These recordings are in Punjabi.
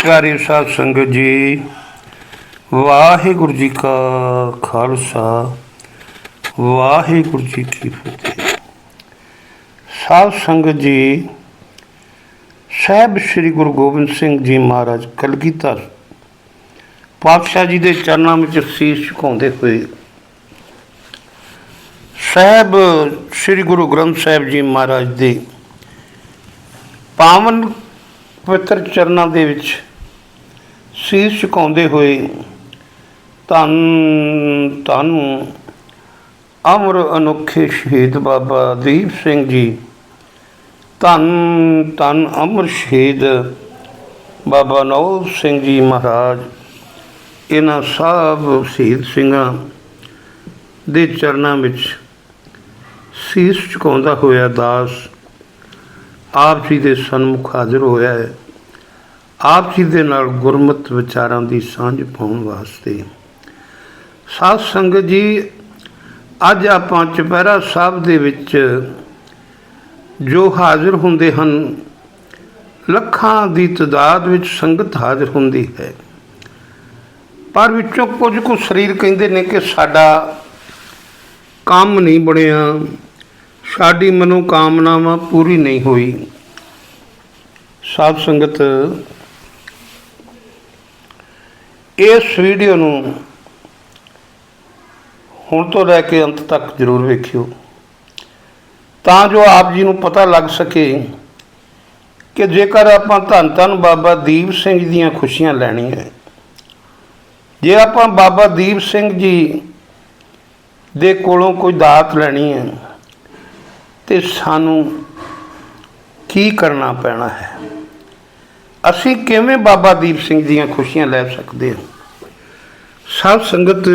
ਪਿਆਰੇ ਸਾਧ ਸੰਗਤ ਜੀ, ਵਾਹਿਗੁਰੂ ਜੀ ਕਾ ਖਾਲਸਾ, ਵਾਹਿਗੁਰੂ ਜੀ ਕੀ ਫਤਿਹ। ਸਾਧ ਸੰਗਤ ਜੀ, ਸਾਹਿਬ ਸ੍ਰੀ ਗੁਰੂ ਗੋਬਿੰਦ ਸਿੰਘ ਜੀ ਮਹਾਰਾਜ ਕਲਗੀਧਰ ਪਾਤਸ਼ਾਹ ਜੀ ਦੇ ਚਰਨਾਂ ਵਿੱਚ ਸੀਸ ਝੁਕਾਉਂਦੇ ਹੋਏ, ਸਾਹਿਬ ਸ੍ਰੀ ਗੁਰੂ ਗ੍ਰੰਥ ਸਾਹਿਬ ਜੀ ਮਹਾਰਾਜ ਦੇ ਪਾਵਨ ਪਵਿੱਤਰ ਚਰਨਾਂ ਦੇ ਵਿੱਚ ਸੀਸ ਝੁਕਾਉਂਦੇ ਹੋਏ ਧੰਨ ਧੰਨ ਅਮਰ ਅਨੋਖੇ ਸ਼ਹੀਦ ਬਾਬਾ ਦੀਪ ਸਿੰਘ ਜੀ, ਧੰਨ ਧੰਨ ਅਮਰ ਸ਼ਹੀਦ ਬਾਬਾ ਨੌਲ ਸਿੰਘ ਜੀ ਮਹਾਰਾਜ, ਇਹਨਾਂ ਸਭ ਸ਼ਹੀਦ ਸਿੰਘਾਂ ਦੇ ਚਰਨਾਂ ਵਿੱਚ ਸੀਸ ਝੁਕਾਉਂਦਾ ਹੋਇਆ ਦਾਸ ਆਪ ਜੀ ਦੇ ਸਨਮੁਖ ਹਾਜ਼ਰ ਹੋਇਆ ਹੈ। ਆਪ ਜੀ ਦੇ ਨਾਲ ਗੁਰਮਤਿ ਵਿਚਾਰਾਂ ਦੀ ਸਾਂਝ ਪਾਉਣ ਵਾਸਤੇ। ਸਾਧ ਸੰਗਤ ਜੀ, ਅੱਜ ਆਪਾਂ ਚੁਪਹਿਰਾ ਸਾਹਿਬ ਦੇ ਵਿੱਚ ਜੋ ਹਾਜ਼ਰ ਹੁੰਦੇ ਹਨ, ਲੱਖਾਂ ਦੀ ਤਦਾਦ ਵਿੱਚ ਸੰਗਤ ਹਾਜ਼ਰ ਹੁੰਦੀ ਹੈ। ਪਰ ਵਿੱਚੋਂ ਕੁਝ ਕੁ ਸਰੀਰ ਕਹਿੰਦੇ ਨੇ ਕਿ ਸਾਡਾ ਕੰਮ ਨਹੀਂ ਬਣਿਆ ਸਾਡੀ ਮਨੋਕਾਮਨਾਵਾਂ ਪੂਰੀ ਨਹੀਂ ਹੋਈ। ਸਾਧ ਸੰਗਤ, ਇਸ ਵੀਡੀਓ ਨੂੰ ਹੁਣ ਤੋਂ ਲੈ ਕੇ ਅੰਤ ਤੱਕ ਜ਼ਰੂਰ ਵੇਖਿਓ। ਤਾਂ ਜੋ ਆਪ ਜੀ ਨੂੰ ਪਤਾ ਲੱਗ ਸਕੇ ਕਿ ਜੇਕਰ ਆਪਾਂ ਧੰਨ ਧੰਨ ਬਾਬਾ ਦੀਪ ਸਿੰਘ ਜੀ ਦੀਆਂ ਖੁਸ਼ੀਆਂ ਲੈਣੀਆਂ ਜੇ ਆਪਾਂ ਬਾਬਾ ਦੀਪ ਸਿੰਘ ਜੀ ਦੇ ਕੋਲੋਂ ਕੋਈ ਦਾਤ ਲੈਣੀ ਹੈ ਤੇ ਸਾਨੂੰ ਕੀ ਕਰਨਾ ਪੈਣਾ ਹੈ? ਅਸੀਂ ਕਿਵੇਂ ਬਾਬਾ ਦੀਪ ਸਿੰਘ ਦੀਆਂ ਖੁਸ਼ੀਆਂ ਲੈ ਸਕਦੇ ਹਾਂ? ਸਭ ਸੰਗਤ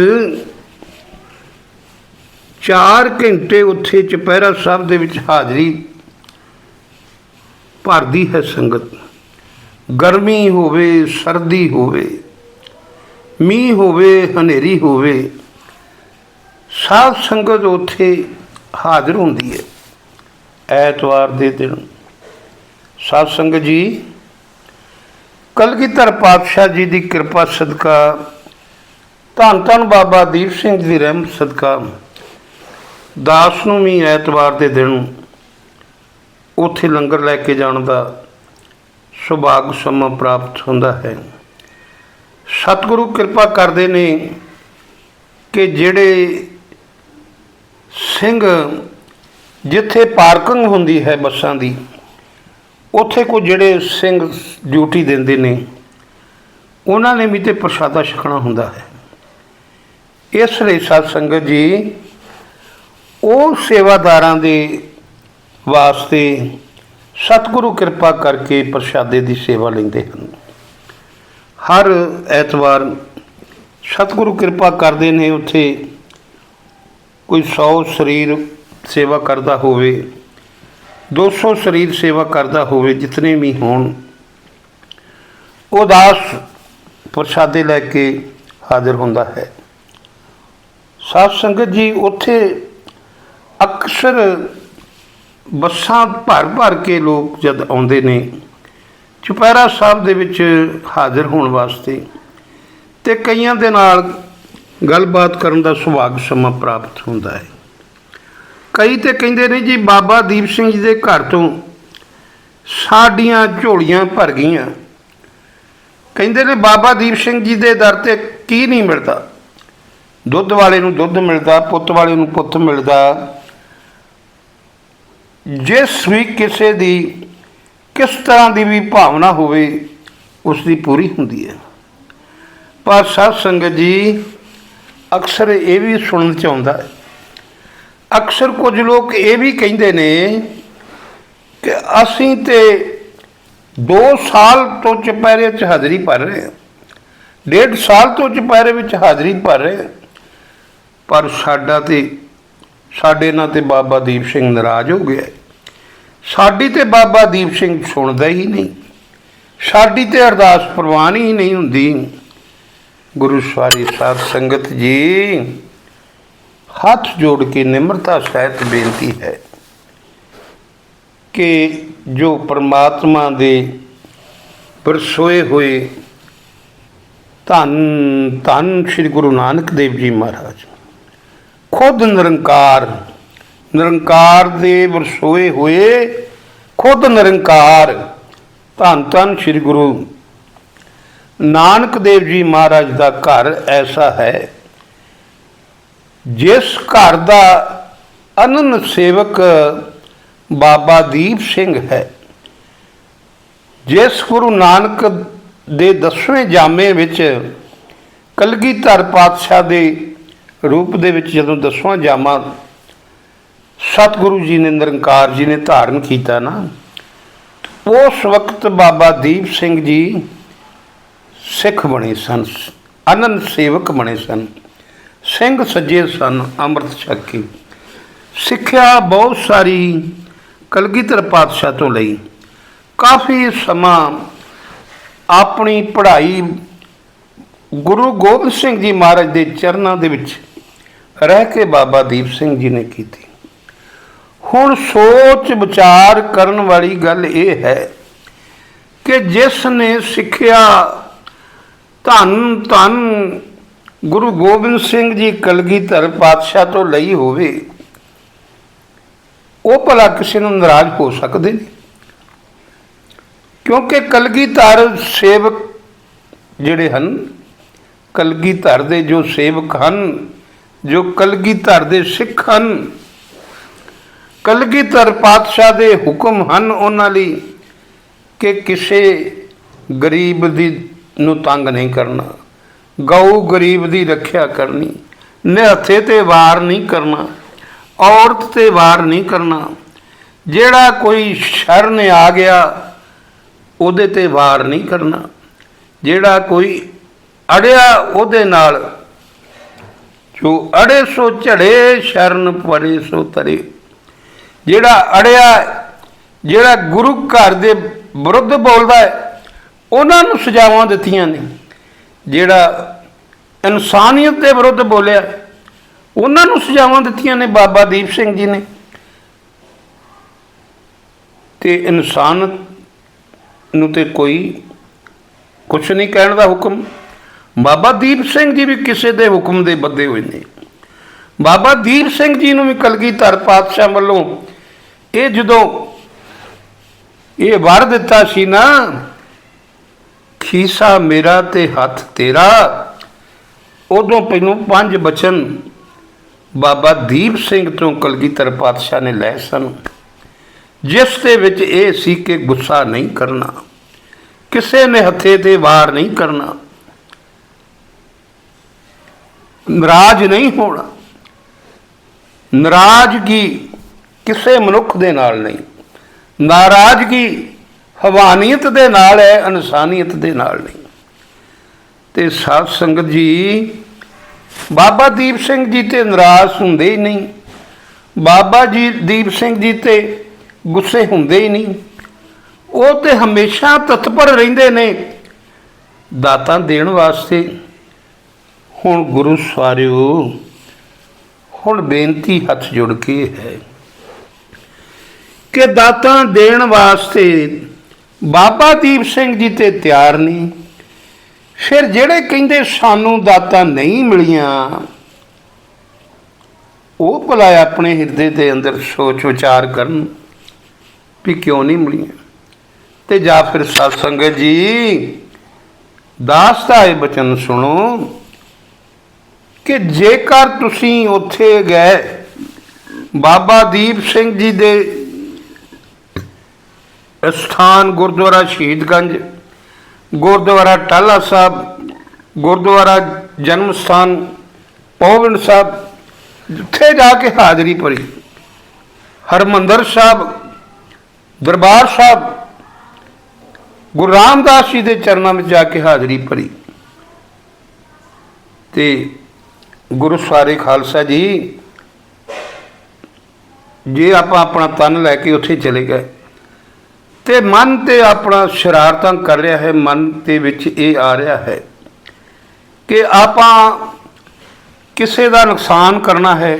4 ਘੰਟੇ ਉੱਥੇ ਚੁਪਹਿਰਾ ਸਾਹਿਬ ਦੇ ਵਿੱਚ ਹਾਜ਼ਰੀ ਭਰਦੀ ਹੈ ਸੰਗਤ। ਗਰਮੀ ਹੋਵੇ, ਸਰਦੀ ਹੋਵੇ, ਮੀਂਹ ਹੋਵੇ, ਹਨੇਰੀ ਹੋਵੇ, ਸਾਧ ਸੰਗਤ ਉੱਥੇ ਹਾਜ਼ਰ ਹੁੰਦੀ ਹੈ। ਐਤਵਾਰ ਦੇ ਦਿਨ। ਸਾਧ ਸੰਗਤ ਜੀ ਕਲਗੀਧਰ ਪਾਤਸ਼ਾਹ ਜੀ ਦੀ ਕਿਰਪਾ, ਸਦਕਾ, ਧੰਨ ਧੰਨ ਬਾਬਾ ਦੀਪ ਸਿੰਘ ਜੀ ਦੀ ਰਹਿਮਤ, ਸਦਕਾ। ਦਾਸ ਨੂੰ ਵੀ ਐਤਵਾਰ ਦੇ ਦਿਨ ਉੱਥੇ ਲੰਗਰ ਲੈ ਕੇ ਜਾਣ ਦਾ ਸੁਭਾਗ ਸਮਾਂ ਪ੍ਰਾਪਤ ਹੁੰਦਾ ਹੈ। ਸਤਿਗੁਰੂ ਕਿਰਪਾ ਕਰਦੇ ਨੇ ਕਿ ਜਿਹੜੇ ਸਿੰਘ ਜਿੱਥੇ ਪਾਰਕਿੰਗ ਹੁੰਦੀ ਹੈ ਬੱਸਾਂ ਦੀ, ਉੱਥੇ ਕੋ ਜਿਹੜੇ ਸਿੰਘ ਡਿਊਟੀ ਦਿੰਦੇ ਨੇ, ਉਹਨਾਂ ਨੇ ਵੀ ਤੇ ਪ੍ਰਸ਼ਾਦਾ ਛਕਣਾ ਹੁੰਦਾ ਹੈ। ਇਸ ਲਈ ਸਤ ਸੰਗਤ ਜੀ, ਉਹ ਸੇਵਾਦਾਰਾਂ ਦੇ ਵਾਸਤੇ ਸਤਿਗੁਰੂ ਕਿਰਪਾ ਕਰਕੇ ਪ੍ਰਸ਼ਾਦੇ ਦੀ ਸੇਵਾ ਲੈਂਦੇ ਹਨ। ਹਰ ਐਤਵਾਰ ਸਤਿਗੁਰੂ ਕਿਰਪਾ ਕਰਦੇ ਨੇ ਉੱਥੇ ਕੋਈ 100 ਸਰੀਰ ਸੇਵਾ ਕਰਦਾ ਹੋਵੇ 200 ਸਰੀਰ ਸੇਵਾ ਕਰਦਾ ਹੋਵੇ, ਜਿਤਨੇ ਵੀ ਹੋਣ, ਉਹ ਦਾਸ ਪ੍ਰਸ਼ਾਦੇ ਲੈ ਕੇ ਹਾਜ਼ਰ ਹੁੰਦਾ ਹੈ। ਸਾਧ ਸੰਗਤ ਜੀ, ਉੱਥੇ ਅਕਸਰ ਬੱਸਾਂ ਭਰ ਭਰ ਕੇ ਲੋਕ ਜਦ ਆਉਂਦੇ ਨੇ, ਚੁਪਹਿਰਾ ਸਾਹਿਬ ਦੇ ਵਿੱਚ ਹਾਜ਼ਰ ਹੋਣ ਵਾਸਤੇ ਤੇ ਕਈਆਂ ਦੇ ਨਾਲ ਗੱਲਬਾਤ ਕਰਨ ਦਾ ਸੁਭਾਗ ਸਮਾਂ ਪ੍ਰਾਪਤ ਹੁੰਦਾ ਹੈ। ਕਈ ਤੇ ਕਹਿੰਦੇ ਨੇ ਜੀ ਬਾਬਾ ਦੀਪ ਸਿੰਘ ਜੀ ਦੇ ਘਰ ਤੋਂ ਸਾਡੀਆਂ ਝੋਲੀਆਂ ਭਰ ਗਈਆਂ। ਕਹਿੰਦੇ ਨੇ ਬਾਬਾ ਦੀਪ ਸਿੰਘ ਜੀ ਦੇ ਦਰ ਤੇ ਕੀ ਨਹੀਂ ਮਿਲਦਾ? ਦੁੱਧ ਵਾਲੇ ਨੂੰ ਦੁੱਧ ਮਿਲਦਾ, ਪੁੱਤ ਵਾਲੇ ਨੂੰ ਪੁੱਤ ਮਿਲਦਾ। ਜਿਸ ਵੀ ਕਿਸੇ ਦੀ ਕਿਸ ਤਰ੍ਹਾਂ ਦੀ ਵੀ ਭਾਵਨਾ ਹੋਵੇ, ਉਸ ਦੀ ਪੂਰੀ ਹੁੰਦੀ ਹੈ। ਪਰ ਸਾਧ ਸੰਗਤ ਜੀ, ਅਕਸਰ ਇਹ ਵੀ ਸੁਣਨ ਚ ਆਉਂਦਾ ਹੈ ਅਕਸਰ ਕੁਝ ਲੋਕ ਇਹ ਵੀ ਕਹਿੰਦੇ ਨੇ ਕਿ ਅਸੀਂ ਤੇ 2 ਸਾਲ ਤੋਂ ਚੁਪਹਿਰੇ 'ਚ ਹਾਜ਼ਰੀ ਭਰ ਰਹੇ ਹਾਂ। ਡੇਢ ਸਾਲ ਤੋਂ ਚੁਪਹਿਰੇ ਵਿੱਚ ਹਾਜ਼ਰੀ ਭਰ ਰਹੇ ਹਾਂ। ਪਰ ਸਾਡਾ ਤੇ, ਸਾਡੇ ਨਾਲ ਤੇ ਬਾਬਾ ਦੀਪ ਸਿੰਘ ਨਾਰਾਜ਼ ਹੋ ਗਿਆ ਸਾਡੀ ਤੇ ਬਾਬਾ ਦੀਪ ਸਿੰਘ ਸੁਣਦਾ ਹੀ ਨਹੀਂ। ਸਾਡੀ ਤੇ ਅਰਦਾਸ ਪ੍ਰਵਾਨ ਹੀ ਨਹੀਂ ਹੁੰਦੀ। ਗੁਰੂ ਸਵਾਰੀ ਸਾਧ ਸੰਗਤ ਜੀ ਹੱਥ ਜੋੜ ਕੇ ਨਿਮਰਤਾ ਸਹਿਤ ਬੇਨਤੀ ਹੈ ਕਿ ਜੋ ਪ੍ਰਮਾਤਮਾ ਦੇ ਵਰਸੋਏ ਹੋਏ ਧੰਨ ਧੰਨ ਸ੍ਰੀ ਗੁਰੂ ਨਾਨਕ ਦੇਵ ਜੀ ਮਹਾਰਾਜ, ਖੁਦ ਨਿਰੰਕਾਰ ਨਿਰੰਕਾਰ ਦੇ ਵਰਸੋਏ ਹੋਏ, ਖੁਦ ਨਿਰੰਕਾਰ, ਧੰਨ ਧੰਨ ਸ੍ਰੀ ਗੁਰੂ ਨਾਨਕ ਦੇਵ ਜੀ ਮਹਾਰਾਜ ਦਾ ਘਰ ਐਸਾ ਹੈ ਜਿਸ ਘਰ ਦਾ ਅਨੰਨ ਸੇਵਕ ਬਾਬਾ ਦੀਪ ਸਿੰਘ ਹੈ, ਜਿਸ ਗੁਰੂ ਨਾਨਕ ਦੇ ਦਸਵੇਂ ਜਾਮੇ ਵਿੱਚ ਕਲਗੀਧਰ ਪਾਤਸ਼ਾਹ ਦੇ ਰੂਪ ਦੇ ਵਿੱਚ ਜਦੋਂ ਦਸਵਾਂ ਜਾਮਾ ਸਤਿਗੁਰੂ ਜੀ ਨੇ ਨਿਰੰਕਾਰ ਜੀ ਨੇ ਧਾਰਨ ਕੀਤਾ ਨਾ, ਉਸ ਵਕਤ ਬਾਬਾ ਦੀਪ ਸਿੰਘ ਜੀ ਸਿੱਖ ਬਣੇ ਸਨ ਅਨੰਦ ਸੇਵਕ ਬਣੇ ਸਨ। ਸਿੰਘ ਸੱਜੇ ਸਨ ਅੰਮ੍ਰਿਤ ਛਕੀ। ਸਿੱਖਿਆ ਬਹੁਤ ਸਾਰੀ ਕਲਗੀਧਰ ਪਾਤਸ਼ਾਹ ਤੋਂ ਲਈ। ਕਾਫੀ ਸਮਾਂ ਆਪਣੀ ਪੜ੍ਹਾਈ ਗੁਰੂ ਗੋਬਿੰਦ ਸਿੰਘ ਜੀ ਮਹਾਰਾਜ ਦੇ ਚਰਨਾਂ ਦੇ ਵਿੱਚ ਰਹਿ ਕੇ ਬਾਬਾ ਦੀਪ ਸਿੰਘ ਜੀ ਨੇ ਕੀਤੀ। ਹੁਣ ਸੋਚ ਵਿਚਾਰ ਕਰਨ ਵਾਲੀ ਗੱਲ ਇਹ ਹੈ ਕਿ ਜਿਸ ਨੇ ਸਿੱਖਿਆ ਧੰਨ ਧੰਨ ਗੁਰੂ ਗੋਬਿੰਦ ਸਿੰਘ ਜੀ ਕਲਗੀਧਰ ਪਾਤਸ਼ਾਹ ਤੋਂ ਲਈ ਹੋਵੇ, ਉਹ ਭਲਾ ਕਿਸੇ ਨੂੰ ਨਾਰਾਜ਼ ਹੋ ਸਕਦੇ ਨੇ। ਕਿਉਂਕਿ ਕਲਗੀਧਰ ਸੇਵਕ ਜਿਹੜੇ ਹਨ ਕਲਗੀਧਰ ਦੇ ਜੋ ਸੇਵਕ ਹਨ, ਜੋ ਕਲਗੀਧਰ ਦੇ ਸਿੱਖ ਹਨ ਕਲਗੀਧਰ ਪਾਤਸ਼ਾਹ ਦੇ ਹੁਕਮ ਹਨ ਉਹਨਾਂ ਲਈ ਕਿ ਕਿਸੇ ਗਰੀਬ ਦੀ ਨੂੰ ਤੰਗ ਨਹੀਂ ਕਰਨਾ। ਗਊ ਗਰੀਬ ਦੀ ਰੱਖਿਆ ਕਰਨੀ, ਨਿਹੱਥੇ ਤੇ ਵਾਰ ਨਹੀਂ ਕਰਨਾ, ਔਰਤ ਤੇ ਵਾਰ ਨਹੀਂ ਕਰਨਾ। ਜਿਹੜਾ ਕੋਈ ਸ਼ਰਨ ਆ ਗਿਆ, ਉਹਦੇ ਤੇ ਵਾਰ ਨਹੀਂ ਕਰਨਾ। ਜਿਹੜਾ ਕੋਈ ਅੜਿਆ, ਉਹਦੇ ਨਾਲ ਜੋ ਅੜੇ ਸੋ ਝੜੇ, ਸ਼ਰਨ ਪਰੇ ਸੋ ਤਰੇ। ਜਿਹੜਾ ਅੜਿਆ, ਜਿਹੜਾ ਗੁਰੂ ਘਰ ਦੇ ਵਿਰੁੱਧ ਬੋਲਦਾ ਹੈ, ਉਹਨਾਂ ਨੂੰ ਸਜ਼ਾਵਾਂ ਦਿੱਤੀਆਂ ਨੇ। ਜਿਹੜਾ ਇਨਸਾਨੀਅਤ ਦੇ ਵਿਰੁੱਧ ਬੋਲਿਆ, ਉਹਨਾਂ ਨੂੰ ਸਜ਼ਾਵਾਂ ਦਿੱਤੀਆਂ ਨੇ ਬਾਬਾ ਦੀਪ ਸਿੰਘ ਜੀ ਨੇ। ਤੇ ਇਨਸਾਨ ਨੂੰ ਤੇ ਕੋਈ ਕੁਛ ਨਹੀਂ ਕਹਿਣ ਦਾ ਹੁਕਮ। ਬਾਬਾ ਦੀਪ ਸਿੰਘ ਜੀ ਵੀ ਕਿਸੇ ਦੇ ਹੁਕਮ ਦੇ ਬੱਧੇ ਹੋਏ ਨੇ। ਬਾਬਾ ਦੀਪ ਸਿੰਘ ਜੀ ਨੂੰ ਵੀ ਕਲਗੀਧਰ ਪਾਤਸ਼ਾਹ ਵੱਲੋਂ ਇਹ ਜਦੋਂ ਇਹ ਵਰ ਦਿੱਤਾ ਸੀ ਨਾ ਖੀਸਾ ਮੇਰਾ ਤੇ ਹੱਥ ਤੇਰਾ। ਉਦੋਂ ਪਹਿਲੋਂ ਪੰਜ ਬਚਨ ਬਾਬਾ ਦੀਪ ਸਿੰਘ ਤੋਂ ਕਲਗੀਧਰ ਪਾਤਸ਼ਾਹ ਨੇ ਲਏ ਸਨ। ਜਿਸ ਦੇ ਵਿੱਚ ਇਹ ਸੀ ਕਿ ਗੁੱਸਾ ਨਹੀਂ ਕਰਨਾ, ਕਿਸੇ ਨੇ ਹੱਥੇ ਤੇ ਵਾਰ ਨਹੀਂ ਕਰਨਾ, ਨਾਰਾਜ਼ ਨਹੀਂ ਹੋਣਾ, ਨਾਰਾਜ਼ਗੀ ਕਿਸੇ ਮਨੁੱਖ ਦੇ ਨਾਲ ਨਹੀਂ, ਨਾਰਾਜ਼ਗੀ ਹਵਾਨੀਅਤ ਦੇ ਨਾਲ ਹੈ, ਇਨਸਾਨੀਅਤ ਦੇ ਨਾਲ ਨਹੀਂ। ਤੇ ਸਾਧ ਸੰਗਤ ਜੀ, ਬਾਬਾ ਦੀਪ ਸਿੰਘ ਜੀ ਤੇ ਨਾਰਾਜ਼ ਹੁੰਦੇ ਹੀ ਨਹੀਂ। ਬਾਬਾ ਜੀ, ਦੀਪ ਸਿੰਘ ਜੀ ਤੇ ਗੁੱਸੇ ਹੁੰਦੇ ਹੀ ਨਹੀਂ। ਉਹ ਤੇ ਹਮੇਸ਼ਾ ਤਤਪਰ ਰਹਿੰਦੇ ਨੇ, ਦਾਤਾਂ ਦੇਣ ਵਾਸਤੇ। ਹੁਣ ਗੁਰੂ ਸਵਾਰਿਓ, ਹੁਣ ਬੇਨਤੀ ਹੱਥ ਜੁੜ ਕੇ ਹੈ ਕਿ ਦਾਤਾਂ ਦੇਣ ਵਾਸਤੇ ਬਾਬਾ ਦੀਪ ਸਿੰਘ ਜੀ ਤੇ ਤਿਆਰ ਨਹੀਂ ਫਿਰ ਜਿਹੜੇ ਕਹਿੰਦੇ ਸਾਨੂੰ ਦਾਤਾਂ ਨਹੀਂ ਮਿਲੀਆਂ, ਉਹ ਭਲਾ ਆਪਣੇ ਹਿਰਦੇ ਦੇ ਅੰਦਰ ਸੋਚ ਵਿਚਾਰ ਕਰਨ ਵੀ ਕਿਉਂ ਨਹੀਂ ਮਿਲੀਆਂ। ਤੇ ਜਾਂ ਫਿਰ ਸਤ ਸੰਗਤ ਜੀ, ਦਾਸ ਦਾ ਇਹ ਬਚਨ ਸੁਣੋ ਕਿ ਜੇਕਰ ਤੁਸੀਂ ਉੱਥੇ ਗਏ, ਬਾਬਾ ਦੀਪ ਸਿੰਘ ਜੀ ਦੇ ਸਥਾਨ ਗੁਰਦੁਆਰਾ ਸ਼ਹੀਦਗੰਜ, ਗੁਰਦੁਆਰਾ ਟਾਲਾ ਸਾਹਿਬ, ਗੁਰਦੁਆਰਾ ਜਨਮ ਸਥਾਨ ਪੌਵਿੰਡ ਸਾਹਿਬ, ਜਿੱਥੇ ਜਾ ਕੇ ਹਾਜ਼ਰੀ ਭਰੀ। ਹਰਮੰਦਰ ਸਾਹਿਬ, ਦਰਬਾਰ ਸਾਹਿਬ, ਗੁਰੂ ਰਾਮਦਾਸ ਜੀ ਦੇ ਚਰਨਾਂ ਵਿੱਚ ਜਾ ਕੇ ਹਾਜ਼ਰੀ ਭਰੀ। ਤੇ ਗੁਰੂ ਸਾਰੇ ਖਾਲਸਾ ਜੀ, ਜੇ ਆਪਾਂ ਆਪਣਾ ਤਨ ਲੈ ਕੇ ਉੱਥੇ ਚਲੇ ਗਏ ਤੇ ਮਨ ਤੇ ਆਪਣਾ ਸ਼ਰਾਰਤਾਂ ਕਰ ਰਿਹਾ ਹੈ, ਮਨ ਦੇ ਵਿੱਚ ਇਹ ਆ ਰਿਹਾ ਹੈ ਕਿ ਆਪਾਂ ਕਿਸੇ ਦਾ ਨੁਕਸਾਨ ਕਰਨਾ ਹੈ,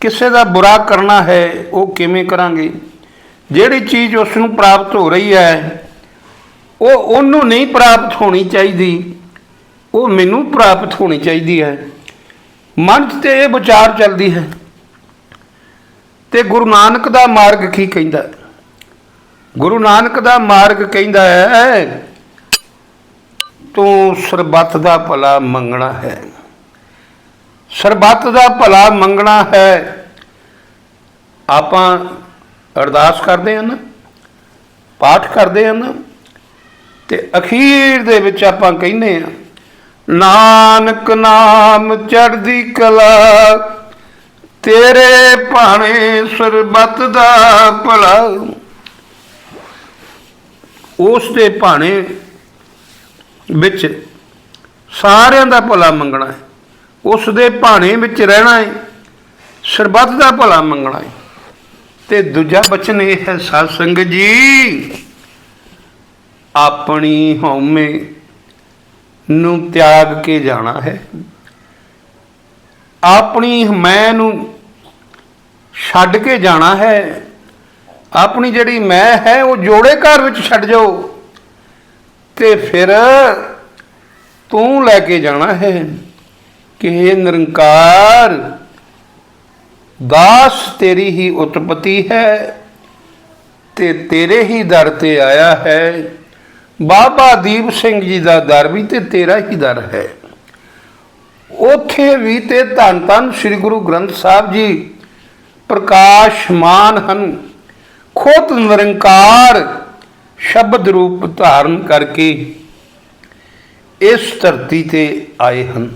ਕਿਸੇ ਦਾ ਬੁਰਾ ਕਰਨਾ ਹੈ, ਉਹ ਕਿਵੇਂ ਕਰਾਂਗੇ ਜਿਹੜੀ ਚੀਜ਼ ਉਸ ਨੂੰ ਪ੍ਰਾਪਤ ਹੋ ਰਹੀ ਹੈ, ਉਹ ਉਹਨੂੰ ਨਹੀਂ ਪ੍ਰਾਪਤ ਹੋਣੀ ਚਾਹੀਦੀ, ਉਹ ਮੈਨੂੰ ਪ੍ਰਾਪਤ ਹੋਣੀ ਚਾਹੀਦੀ ਹੈ ਮਨ 'ਚ ਤੇ ਇਹ ਵਿਚਾਰ ਚੱਲਦੀ ਹੈ ਤੇ ਗੁਰੂ ਨਾਨਕ ਦਾ ਮਾਰਗ ਕੀ ਕਹਿੰਦਾ ਹੈ? ਗੁਰੂ ਨਾਨਕ ਦਾ ਮਾਰਗ ਕਹਿੰਦਾ ਹੈ, ਤੂੰ ਸਰਬੱਤ ਦਾ ਭਲਾ ਮੰਗਣਾ ਹੈ। ਸਰਬੱਤ ਦਾ ਭਲਾ ਮੰਗਣਾ ਹੈ, ਆਪਾਂ ਅਰਦਾਸ ਕਰਦੇ ਹਾਂ ਨਾ, ਪਾਠ ਕਰਦੇ ਹਾਂ ਨਾ, ਤੇ ਅਖੀਰ ਦੇ ਵਿੱਚ ਆਪਾਂ ਕਹਿੰਦੇ ਆ ਨਾਨਕ ਨਾਮ ਚੜ੍ਹਦੀ ਕਲਾ, ਤੇਰੇ ਭਾਣੇ ਸਰਬੱਤ ਦਾ ਭਲਾ ਉਸ ਦੇ ਭਾਣੇ ਵਿੱਚ ਸਾਰਿਆਂ ਦਾ ਭਲਾ ਮੰਗਣਾ ਹੈ। ਉਸ ਦੇ ਭਾਣੇ ਵਿੱਚ ਰਹਿਣਾ ਹੈ, ਸਰਬੱਤ ਦਾ ਭਲਾ ਮੰਗਣਾ ਹੈ। ਤੇ ਦੂਜਾ ਬਚਨ ਇਹ ਹੈ, ਸਾਧ ਸੰਗਤ ਜੀ, ਆਪਣੀ ਹਉਮੈ ਨੂੰ ਤਿਆਗ ਕੇ ਜਾਣਾ ਹੈ। ਆਪਣੀ ਮੈਂ ਨੂੰ ਛੱਡ ਕੇ ਜਾਣਾ ਹੈ ਆਪਣੀ ਜਿਹੜੀ ਮੈਂ ਹੈ ਉਹ ਜੋੜੇ ਘਰ ਵਿੱਚ ਛੱਡ ਜਾਓ। ਤੇ ਫਿਰ ਤੂੰ ਲੈ ਕੇ ਜਾਣਾ ਹੈ ਕਿ ਇਹ ਨਿਰੰਕਾਰ, ਦਾਸ ਤੇਰੀ ਹੀ ਉਤਪਤੀ ਹੈ ਤੇ ਤੇਰੇ ਹੀ ਦਰ ਤੇ ਆਇਆ ਹੈ। ਬਾਬਾ ਦੀਪ ਸਿੰਘ ਜੀ ਦਾ ਦਰ ਵੀ ਤੇ ਤੇਰਾ ਹੀ ਦਰ ਹੈ। ਉਥੇ ਵੀ ਤੇ ਧੰਨ ਧੰਨ ਸ੍ਰੀ ਗੁਰੂ ਗ੍ਰੰਥ ਸਾਹਿਬ ਜੀ ਪ੍ਰਕਾਸ਼ਮਾਨ ਹਨ। ਖੁਦ ਨਿਰੰਕਾਰ ਸ਼ਬਦ ਰੂਪ ਧਾਰਨ ਕਰਕੇ ਇਸ ਧਰਤੀ ਤੇ ਆਏ ਹਨ।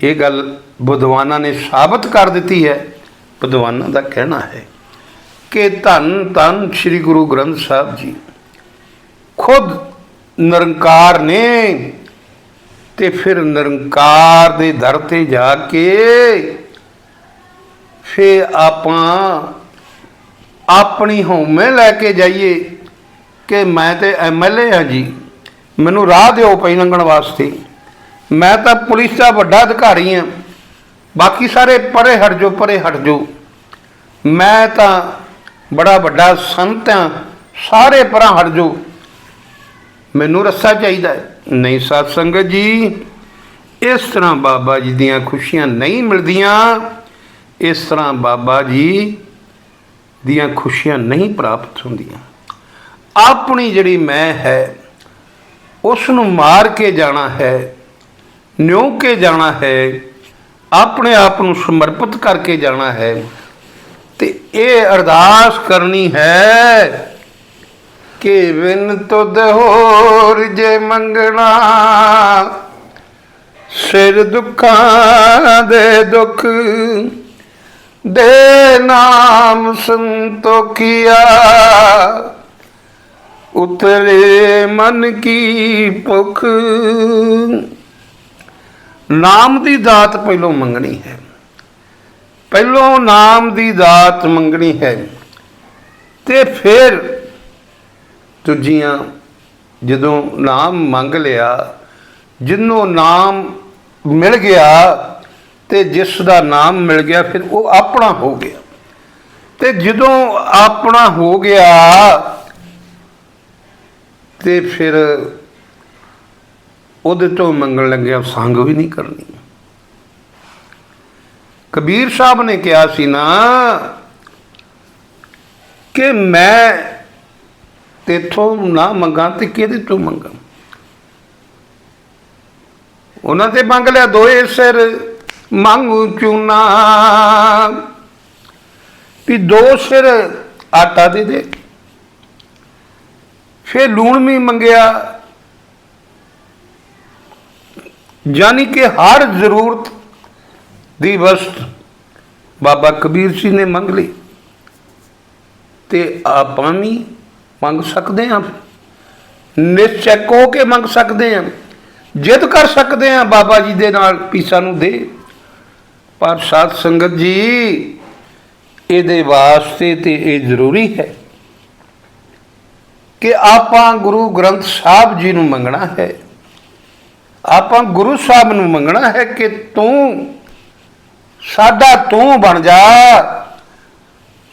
ਇਹ ਗੱਲ ਵਿਦਵਾਨਾਂ ਨੇ ਸਾਬਤ ਕਰ ਦਿੱਤੀ ਹੈ। ਵਿਦਵਾਨਾਂ ਦਾ ਕਹਿਣਾ ਹੈ ਕਿ ਧੰਨ ਧੰਨ ਸ੍ਰੀ ਗੁਰੂ ਗ੍ਰੰਥ ਸਾਹਿਬ ਜੀ, ਖੁਦ ਨਿਰੰਕਾਰ ਨੇ ਤੇ ਫਿਰ ਨਿਰੰਕਾਰ ਦੇ ਦਰ ਤੇ ਜਾ ਕੇ ਫਿਰ ਆਪਾਂ ਆਪਣੀ ਹਉਮੈ ਲੈ ਕੇ ਜਾਈਏ ਕਿ ਮੈਂ ਤੇ ਐਮਐਲਏ ਹਾਂ ਜੀ। ਮੈਨੂੰ ਰਾਹ ਦਿਓ ਪਈ ਲੰਘਣ ਵਾਸਤੇ। ਮੈਂ ਤਾਂ ਪੁਲਿਸ ਦਾ ਵੱਡਾ ਅਧਿਕਾਰੀ ਹਾਂ। ਬਾਕੀ ਸਾਰੇ ਪਰੇ ਹਟ ਜੋ ਪਰੇ ਹਟ ਜੋ ਮੈਂ ਤਾਂ ਬੜਾ ਵੱਡਾ ਸੰਤ ਹਾਂ। ਸਾਰੇ ਪਰਾਂ ਹਟ ਜੋ ਮੈਨੂੰ ਰੱਸਾ ਚਾਹੀਦਾ ਹੈ। ਨਹੀਂ ਸਾਧ ਸੰਗਤ ਜੀ, ਇਸ ਤਰ੍ਹਾਂ ਬਾਬਾ ਜੀ ਦੀਆਂ ਖੁਸ਼ੀਆਂ ਨਹੀਂ ਮਿਲਦੀਆਂ। ਇਸ ਤਰ੍ਹਾਂ ਬਾਬਾ ਜੀ ਦੀਆਂ ਖੁਸ਼ੀਆਂ ਨਹੀਂ ਪ੍ਰਾਪਤ ਹੁੰਦੀਆਂ। ਆਪਣੀ ਜਿਹੜੀ ਮੈਂ ਹੈ ਉਸ ਨੂੰ ਮਾਰ ਕੇ ਜਾਣਾ ਹੈ, ਨਿਉ ਕੇ ਜਾਣਾ ਹੈ, ਆਪਣੇ ਆਪ ਨੂੰ ਸਮਰਪਿਤ ਕਰਕੇ ਜਾਣਾ ਹੈ, ਤੇ ਇਹ ਅਰਦਾਸ ਕਰਨੀ ਹੈ ਕਿ ਵਿਨ ਤੁਧ ਹੋਰ ਜੇ ਮੰਗਣਾ, ਸਿਰ ਦੁੱਖਾਂ ਦੇ ਦੁੱਖ ਦੇ ਨਾਮ ਸੰਤੋਖਿਆ। ਉਤਰੇ ਮਨ ਕੀ ਭੁਖ। ਨਾਮ ਦੀ ਦਾਤ ਪਹਿਲੋਂ ਮੰਗਣੀ ਹੈ। ਪਹਿਲੋਂ ਨਾਮ ਦੀ ਦਾਤ ਮੰਗਣੀ ਹੈ। ਤੇ ਫਿਰ ਦੂਜੀਆਂ ਜਦੋਂ ਨਾਮ ਮੰਗ ਲਿਆ, ਜਿੰਨੂੰ ਨਾਮ ਮਿਲ ਗਿਆ ਤੇ ਜਿਸ ਦਾ ਨਾਮ ਮਿਲ ਗਿਆ, ਫਿਰ ਉਹ ਆਪਣਾ ਹੋ ਗਿਆ। ਤੇ ਜਦੋਂ ਆਪਣਾ ਹੋ ਗਿਆ, ਤੇ ਫਿਰ ਉਹਦੇ ਤੋਂ ਮੰਗਣ ਲੱਗਿਆ, ਸੰਗ ਵੀ ਨਹੀਂ ਕਰਨੀ। ਕਬੀਰ ਸਾਹਿਬ ਨੇ ਕਿਹਾ ਸੀ ਨਾ ਕਿ ਮੈਂ ਤੇਥੋਂ ਨਾ ਮੰਗਾਂ ਤੇ ਕਿਹਦੇ ਤੋਂ ਮੰਗਾਂ? ਉਹਨਾਂ ਤੇ ਮੰਗ ਲਿਆ ਦੋਏ ਸਿਰ ਮੰਗੂ ਚੂਨਾ। ਵੀ ਦੋ ਸਿਰ ਆਟਾ ਦੇ ਦੇ। ਫਿਰ ਲੂਣ ਵੀ ਮੰਗਿਆ। ਯਾਨੀ ਕਿ ਹਰ ਜ਼ਰੂਰਤ ਦੀ ਵਸਤ ਬਾਬਾ ਕਬੀਰ ਜੀ ਨੇ ਮੰਗ ਲਈ। ਤੇ ਆਪਾਂ ਵੀ ਮੰਗ ਸਕਦੇ ਹਾਂ। ਨਿਸ਼ਚੈਕ ਹੋ ਕੇ ਮੰਗ ਸਕਦੇ ਹਾਂ। ਜਿੱਦ ਕਰ ਸਕਦੇ ਹਾਂ ਬਾਬਾ ਜੀ ਦੇ ਨਾਲ ਪੀਸਾ ਨੂੰ ਦੇ। ਪਰ ਸਾਧ ਸੰਗਤ ਜੀ, ਇਹਦੇ ਵਾਸਤੇ ਤੇ ਇਹ ਜ਼ਰੂਰੀ ਹੈ ਕਿ ਆਪਾਂ ਗੁਰੂ ਗ੍ਰੰਥ ਸਾਹਿਬ ਜੀ ਨੂੰ ਮੰਗਣਾ ਹੈ। ਆਪਾਂ ਗੁਰੂ ਸਾਹਿਬ ਨੂੰ ਮੰਗਣਾ ਹੈ ਕਿ ਤੂੰ ਸਾਡਾ ਤੂੰ ਬਣ ਜਾ,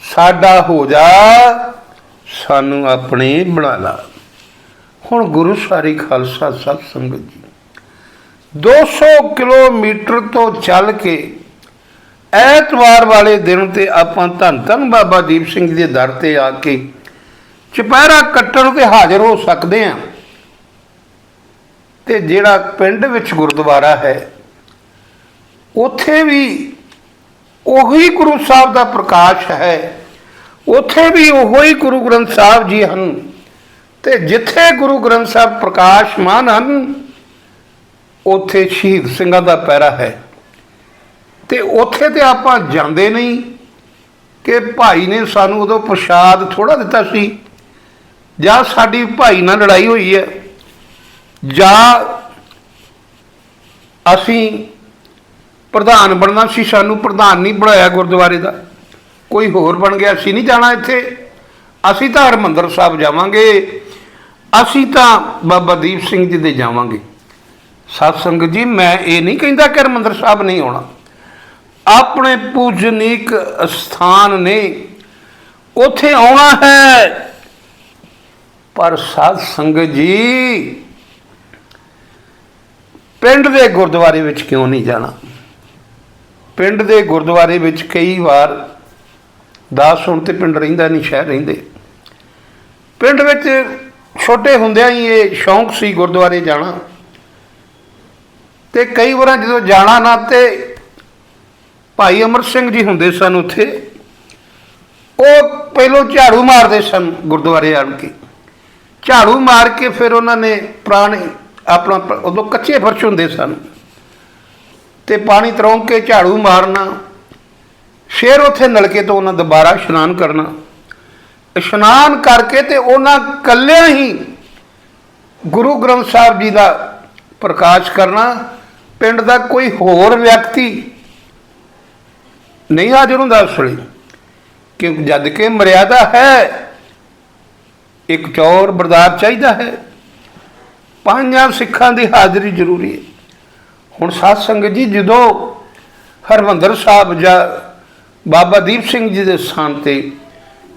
ਸਾਡਾ ਹੋ ਜਾ, ਸਾਨੂੰ ਆਪਣੇ ਬਣਾ ਲਾ। ਹੁਣ ਗੁਰੂ ਸਾਰੀ ਖਾਲਸਾ ਸਤ ਸੰਗਤ ਜੀ 200 ਕਿਲੋਮੀਟਰ ਤੋਂ ਚੱਲ ਕੇ ਐਤਵਾਰ ਵਾਲੇ ਦਿਨ ਤੇ ਆਪਾਂ ਧੰਨ ਧੰਨ ਬਾਬਾ ਦੀਪ ਸਿੰਘ ਜੀ ਦੇ ਦਰ ਤੇ ਆ ਕੇ ਚੁਪਹਿਰਾ ਕੱਟਣ ਤੇ ਹਾਜ਼ਰ ਹੋ ਸਕਦੇ ਆ ਤੇ ਜਿਹੜਾ ਪਿੰਡ ਵਿੱਚ ਗੁਰਦੁਆਰਾ ਹੈ, ਉੱਥੇ ਵੀ ਉਹੀ ਗੁਰੂ ਸਾਹਿਬ ਦਾ ਪ੍ਰਕਾਸ਼ ਹੈ, ਉੱਥੇ ਵੀ ਉਹੀ ਗੁਰੂ ਗ੍ਰੰਥ ਸਾਹਿਬ ਜੀ ਹਨ। ਤੇ ਜਿੱਥੇ ਗੁਰੂ ਗ੍ਰੰਥ ਸਾਹਿਬ ਪ੍ਰਕਾਸ਼ਮਾਨ ਹਨ, ਉੱਥੇ ਸ਼ਹੀਦ ਸਿੰਘਾਂ ਦਾ ਪੈਰਾ ਹੈ। ਤੇ ਉੱਥੇ ਤੇ ਆਪਾਂ ਜਾਂਦੇ ਨਹੀਂ ਕਿ ਭਾਈ ਨੇ ਸਾਨੂੰ ਉਦੋਂ ਪ੍ਰਸ਼ਾਦ ਥੋੜਾ ਦਿੱਤਾ ਸੀ। ਜਾਂ ਸਾਡੀ ਭਾਈ ਨਾਲ ਲੜਾਈ ਹੋਈ ਹੈ। ਜਾਂ ਅਸੀਂ ਪ੍ਰਧਾਨ ਬਣਨਾ ਸੀ, ਸਾਨੂੰ ਪ੍ਰਧਾਨ ਨਹੀਂ ਬਣਾਇਆ ਗੁਰਦੁਆਰੇ ਦਾ। ਕੋਈ ਹੋਰ ਬਣ ਗਿਆ, ਅਸੀਂ ਨਹੀਂ ਜਾਣਾ ਇੱਥੇ। ਅਸੀਂ ਤਾਂ ਹਰਮੰਦਰ ਸਾਹਿਬ ਜਾਵਾਂਗੇ। ਅਸੀਂ ਤਾਂ ਬਾਬਾ ਦੀਪ ਸਿੰਘ ਜੀ ਦੇ ਜਾਵਾਂਗੇ। ਸਤ ਸੰਗਤ ਜੀ, ਮੈਂ ਇਹ ਨਹੀਂ ਕਹਿੰਦਾ ਕਿ ਹਰਮੰਦਰ ਸਾਹਿਬ ਨਹੀਂ ਆਉਣਾ। ਆਪਣੇ ਪੂਜਨੀਕ ਸਥਾਨ ਨੇ ਉਥੇ ਆਉਣਾ ਹੈ। ਪਰ ਸਾਧ ਸੰਗਤ ਜੀ, ਪਿੰਡ ਦੇ ਗੁਰਦੁਆਰੇ ਵਿੱਚ ਕਿਉਂ ਨਹੀਂ ਜਾਣਾ? ਪਿੰਡ ਦੇ ਗੁਰਦੁਆਰੇ ਵਿੱਚ ਕਈ ਵਾਰ ਦਾਸ ਹੁਣ ਤੇ ਪਿੰਡ ਰਹਿੰਦਾ ਨਹੀਂ, ਸ਼ਹਿਰ ਰਹਿੰਦੇ। ਪਿੰਡ ਵਿੱਚ ਛੋਟੇ ਹੁੰਦਿਆਂ ਹੀ ਇਹ ਸ਼ੌਂਕ ਸੀ ਗੁਰਦੁਆਰੇ ਜਾਣਾ। ਤੇ ਕਈ ਵਾਰਾਂ ਜਦੋਂ ਜਾਣਾ ਨਾ ਤੇ ਭਾਈ ਅਮਰ ਸਿੰਘ ਜੀ ਹੁੰਦੇ ਸਨ ਉੱਥੇ। ਉਹ ਪਹਿਲੋਂ ਝਾੜੂ ਮਾਰਦੇ ਸਨ ਗੁਰਦੁਆਰੇ ਆਣ ਕੇ। ਝਾੜੂ ਮਾਰ ਕੇ ਫਿਰ ਉਹਨਾਂ ਨੇ ਪ੍ਰਾਣੀ ਆਪਣਾ ਉਦੋਂ ਕੱਚੇ ਫਰਸ਼ ਹੁੰਦੇ ਸਨ। ਤੇ ਪਾਣੀ ਤਰੋਂ ਕੇ ਝਾੜੂ ਮਾਰਨਾ, ਫਿਰ ਉੱਥੇ ਨਲਕੇ ਤੋਂ ਉਹਨਾਂ ਦੁਬਾਰਾ ਇਸ਼ਨਾਨ ਕਰਨਾ। ਇਸ਼ਨਾਨ ਕਰਕੇ ਤੇ ਉਹਨਾਂ ਕੱਲਿਆਂ ਹੀ ਗੁਰੂ ਗ੍ਰੰਥ ਸਾਹਿਬ ਜੀ ਦਾ ਪ੍ਰਕਾਸ਼ ਕਰਨਾ। ਪਿੰਡ ਦਾ ਕੋਈ ਹੋਰ ਵਿਅਕਤੀ ਨਹੀਂ ਹਾਜ਼ਰ ਹੁੰਦਾ ਉਸ ਵੇਲੇ ਕਿ ਜਦ ਕਿ ਮਰਿਆਦਾ ਹੈ, ਇੱਕ ਚੌਰ ਬਰਦਾਰ ਚਾਹੀਦਾ ਹੈ। ਪੰਜਾਂ ਸਿੱਖਾਂ ਦੀ ਹਾਜ਼ਰੀ ਜ਼ਰੂਰੀ ਹੈ। ਹੁਣ ਸਾਧ ਸੰਗਤ ਜੀ, ਜਦੋਂ ਹਰਮੰਦਰ ਸਾਹਿਬ ਜਾਂ ਬਾਬਾ ਦੀਪ ਸਿੰਘ ਜੀ ਦੇ ਸਥਾਨ ਤੇ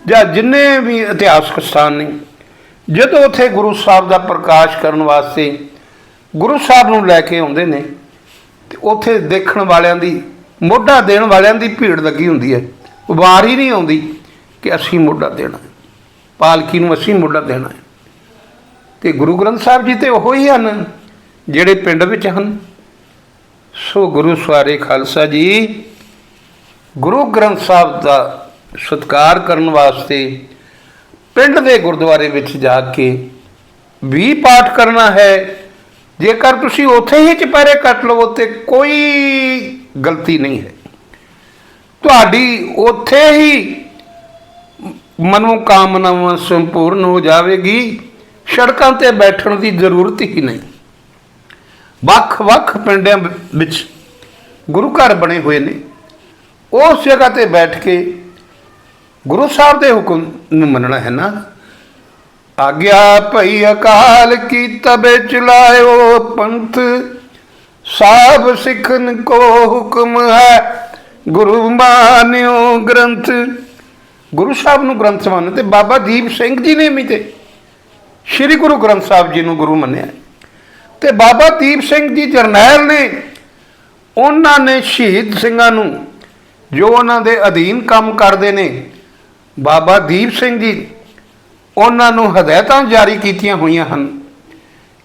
ਜਾਂ ਜਿੰਨੇ ਵੀ ਇਤਿਹਾਸਕ ਸਥਾਨ ਨੇ, ਜਦੋਂ ਉੱਥੇ ਗੁਰੂ ਸਾਹਿਬ ਦਾ ਪ੍ਰਕਾਸ਼ ਕਰਨ ਵਾਸਤੇ ਗੁਰੂ ਸਾਹਿਬ ਨੂੰ ਲੈ ਕੇ ਆਉਂਦੇ ਨੇ, ਤੇ ਉੱਥੇ ਦੇਖਣ ਵਾਲਿਆਂ ਦੀ ਮੋਢਾ ਦੇਣ ਵਾਲਿਆਂ ਦੀ ਭੀੜ ਲੱਗੀ ਹੁੰਦੀ ਹੈ। ਵਾਰ ਹੀ ਨਹੀਂ ਆਉਂਦੀ ਕਿ ਅਸੀਂ ਮੋਢਾ ਦੇਣਾ ਪਾਲਕੀ ਨੂੰ ਅਸੀਂ ਮੋਢਾ ਦੇਣਾ ਹੈ। ਤੇ ਗੁਰੂ ਗ੍ਰੰਥ ਸਾਹਿਬ ਜੀ ਤੇ ਉਹ ਹੀ ਹਨ ਜਿਹੜੇ ਪਿੰਡ ਵਿੱਚ ਹਨ। ਸੋ ਗੁਰੂ ਸਵਾਰੇ ਖਾਲਸਾ ਜੀ, ਗੁਰੂ ਗ੍ਰੰਥ ਸਾਹਿਬ ਦਾ ਸਤਿਕਾਰ ਕਰਨ ਵਾਸਤੇ ਪਿੰਡ ਦੇ ਗੁਰਦੁਆਰੇ ਵਿੱਚ ਜਾ ਕੇ ਵੀ ਪਾਠ ਕਰਨਾ ਹੈ। ਜੇਕਰ ਤੁਸੀਂ ਉੱਥੇ ਹੀ ਚੁਪਹਿਰੇ ਕੱਟ ਲਵੋ ਤੇ ਕੋਈ ਗਲਤੀ ਨਹੀਂ ਹੈ। ਤੁਹਾਡੀ ਉੱਥੇ ਹੀ ਮਨੋ ਕਾਮਨਾਵਾਂ ਸੰਪੂਰਨ ਹੋ ਜਾਵੇਗੀ। ਸੜਕਾਂ ਤੇ ਬੈਠਣ ਦੀ ਜ਼ਰੂਰਤ ਹੀ ਨਹੀਂ। ਵੱਖ-ਵੱਖ ਪਿੰਡਾਂ ਵਿੱਚ ਗੁਰੂ ਘਰ ਬਣੇ ਹੋਏ ਨੇ। ਉਸ ਜਗ੍ਹਾ ਤੇ ਬੈਠ ਕੇ ਗੁਰੂ ਸਾਹਿਬ ਦੇ ਹੁਕਮ ਨੂੰ ਮੰਨਣਾ ਹੈ ਨਾ? ਆਗਿਆ ਭਈ ਅਕਾਲ ਕੀ ਤਬੇ ਚਲਾਇਓ ਪੰਥ ਸਾਬ ਸਿੱਖਨ ਕੋ ਹੁਕਮ ਹੈ। ਗੁਰੂ ਮਾਨਿਓ ਗ੍ਰੰਥ। ਗੁਰੂ ਸਾਹਿਬ ਨੂੰ ਗ੍ਰੰਥ ਮੰਨ ਤੇ ਬਾਬਾ ਦੀਪ ਸਿੰਘ ਜੀ ਨੇ ਵੀ ਤੇ ਸ੍ਰੀ ਗੁਰੂ ਗ੍ਰੰਥ ਸਾਹਿਬ ਜੀ ਨੂੰ ਗੁਰੂ ਮੰਨਿਆ। ਤੇ ਬਾਬਾ ਦੀਪ ਸਿੰਘ ਜੀ ਜਰਨੈਲ ਨੇ ਉਹਨਾਂ ਨੇ ਸ਼ਹੀਦ ਸਿੰਘਾਂ ਨੂੰ ਜੋ ਉਹਨਾਂ ਦੇ ਅਧੀਨ ਕੰਮ ਕਰਦੇ ਨੇ, ਬਾਬਾ ਦੀਪ ਸਿੰਘ ਜੀ, ਉਹਨਾਂ ਨੂੰ ਹਦਾਇਤਾਂ ਜਾਰੀ ਕੀਤੀਆਂ ਹੋਈਆਂ ਹਨ।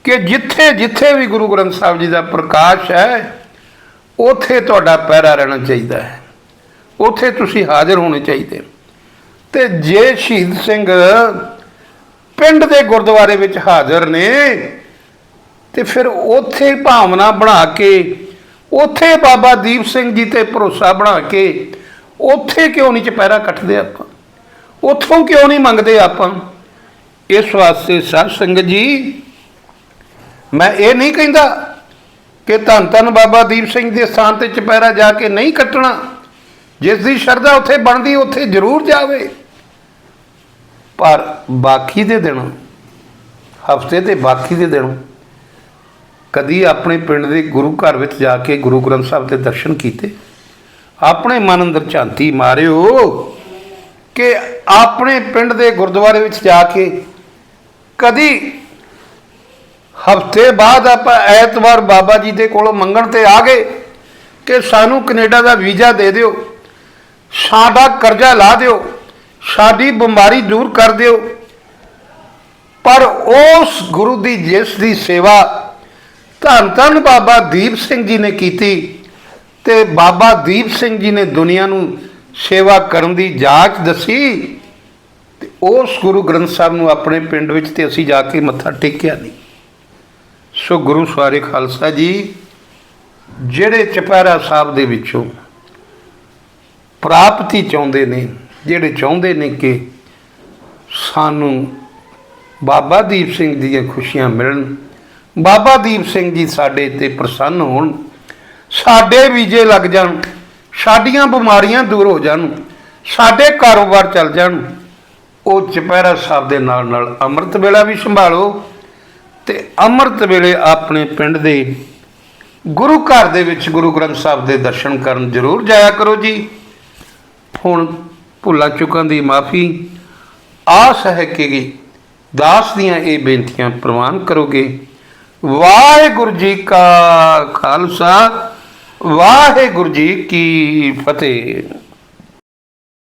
ਕਿ ਜਿੱਥੇ ਜਿੱਥੇ ਵੀ ਗੁਰੂ ਗ੍ਰੰਥ ਸਾਹਿਬ ਜੀ ਦਾ ਪ੍ਰਕਾਸ਼ ਹੈ, ਉਥੇ ਤੁਹਾਡਾ ਪਹਿਰਾ ਰਹਿਣਾ ਚਾਹੀਦਾ ਹੈ। ਉਥੇ ਤੁਸੀਂ ਹਾਜ਼ਰ ਹੋਣੇ ਚਾਹੀਦੇ। ਤੇ ਜੇ ਸ਼ਹੀਦ ਸਿੰਘ ਪਿੰਡ ਦੇ ਗੁਰਦੁਆਰੇ ਵਿੱਚ ਹਾਜ਼ਰ ਨੇ, ਤੇ ਫਿਰ ਉਥੇ ਭਾਵਨਾ ਬਣਾ ਕੇ, ਉਥੇ ਬਾਬਾ ਦੀਪ ਸਿੰਘ ਜੀ ਤੇ ਭਰੋਸਾ ਬਣਾ ਕੇ, ਉਥੇ ਕਿਉਂ ਨਹੀਂ ਚਪਹਿਰਾ ਕੱਟਦੇ ਆਪਾਂ? ਉਥੋਂ ਕਿਉਂ ਨਹੀਂ ਮੰਗਦੇ ਆਪਾਂ? ਇਸ ਵਾਸਤੇ ਸਾਧ ਸੰਗਤ ਜੀ ਮੈਂ ਇਹ ਨਹੀਂ ਕਹਿੰਦਾ ਕਿ ਧੰਨ ਧੰਨ ਬਾਬਾ ਦੀਪ ਸਿੰਘ ਦੇ ਸਥਾਨ ਤੇ ਚਪਹਿਰਾ ਜਾ ਕੇ ਨਹੀਂ ਕੱਟਣਾ। ਜਿਸ ਦੀ ਸ਼ਰਧਾ ਉੱਥੇ ਬਣਦੀ, ਉੱਥੇ ਜ਼ਰੂਰ ਜਾਵੇ। ਪਰ ਬਾਕੀ ਦੇ ਦਿਨ, ਹਫ਼ਤੇ ਤੇ ਬਾਕੀ ਦੇ ਦਿਨ ਕਦੀ ਆਪਣੇ ਪਿੰਡ ਦੇ ਗੁਰੂ ਘਰ ਵਿੱਚ ਜਾ ਕੇ ਗੁਰੂ ਗ੍ਰੰਥ ਸਾਹਿਬ ਦੇ ਦਰਸ਼ਨ ਕੀਤੇ। ਆਪਣੇ ਮਨ ਅੰਦਰ ਝਾਂਤੀ ਮਾਰਿਓ ਕਿ ਆਪਣੇ ਪਿੰਡ ਦੇ ਗੁਰਦੁਆਰੇ ਵਿੱਚ ਜਾ ਕੇ ਕਦੀ ਹਫ਼ਤੇ ਬਾਅਦ ਆਪਾਂ ਐਤਵਾਰ ਬਾਬਾ ਜੀ ਦੇ ਕੋਲੋਂ ਮੰਗਣ ਤੇ ਆ ਗਏ ਕਿ ਸਾਨੂੰ ਕੈਨੇਡਾ ਦਾ ਵੀਜ਼ਾ ਦੇ ਦਿਓ, ਸਾਡਾ ਕਰਜ਼ਾ ਲਾ ਦਿਓ, ਸਾਡੀ ਬਿਮਾਰੀ ਦੂਰ ਕਰ ਦਿਓ। ਪਰ ਉਸ ਗੁਰੂ ਦੀ ਜਿਸ ਦੀ ਸੇਵਾ ਧੰਨ ਧੰਨ ਬਾਬਾ ਦੀਪ ਸਿੰਘ ਜੀ ਨੇ ਕੀਤੀ ਤੇ ਬਾਬਾ ਦੀਪ ਸਿੰਘ ਜੀ ਨੇ ਦੁਨੀਆ ਨੂੰ ਸੇਵਾ ਕਰਨ ਦੀ ਜਾਂਚ ਦੱਸੀ ਤੇ ਉਸ ਗੁਰੂ ਗ੍ਰੰਥ ਸਾਹਿਬ ਨੂੰ ਆਪਣੇ ਪਿੰਡ ਵਿੱਚ ਤੇ ਅਸੀਂ ਜਾ ਕੇ ਮੱਥਾ ਟੇਕਿਆ ਨਹੀਂ। ਸੋ ਗੁਰੂ ਸਵਾਰੇ ਖਾਲਸਾ ਜੀ, ਜਿਹੜੇ ਚਪਹਿਰਾ ਸਾਹਿਬ ਦੇ ਵਿੱਚੋਂ ਪ੍ਰਾਪਤੀ ਚਾਹੁੰਦੇ ਨੇ, ਜਿਹੜੇ ਚਾਹੁੰਦੇ ਨੇ ਕਿ ਸਾਨੂੰ ਬਾਬਾ ਦੀਪ ਸਿੰਘ ਦੀਆਂ ਖੁਸ਼ੀਆਂ ਮਿਲਣ, ਬਾਬਾ ਦੀਪ ਸਿੰਘ ਜੀ ਸਾਡੇ ਤੇ ਪ੍ਰਸੰਨ ਹੋਣ, ਸਾਡੇ ਵੀਜ਼ੇ ਲੱਗ ਜਾਣ, ਸਾਡੀਆਂ ਬਿਮਾਰੀਆਂ ਦੂਰ ਹੋ ਜਾਣ, ਸਾਡੇ ਕਾਰੋਬਾਰ ਚੱਲ ਜਾਣ, ਉਹ ਚੁਪਹਿਰਾ ਸਾਹਿਬ ਦੇ ਨਾਲ ਨਾਲ ਅੰਮ੍ਰਿਤ ਵੇਲਾ ਵੀ ਸੰਭਾਲੋ ਤੇ ਅੰਮ੍ਰਿਤ ਵੇਲੇ ਆਪਣੇ ਪਿੰਡ ਦੇ ਗੁਰੂ ਘਰ ਦੇ ਵਿੱਚ ਗੁਰੂ ਗ੍ਰੰਥ ਸਾਹਿਬ ਦੇ ਦਰਸ਼ਨ ਕਰਨ ਜ਼ਰੂਰ ਜਾਇਆ ਕਰੋ ਜੀ। ਹੁਣ ਭੁੱਲਾਂ ਚੁੱਕਾਂ ਦੀ ਮਾਫੀ ਆਸ ਹੈ ਕਿ ਦਾਸ ਦੀਆਂ ਇਹ ਬੇਨਤੀਆਂ ਪ੍ਰਵਾਨ ਕਰੋਗੇ। ਵਾਹਿਗੁਰੂ ਜੀ ਕਾ ਖਾਲਸਾ, ਵਾਹਿਗੁਰੂ ਜੀ ਕੀ ਫਤਿਹ।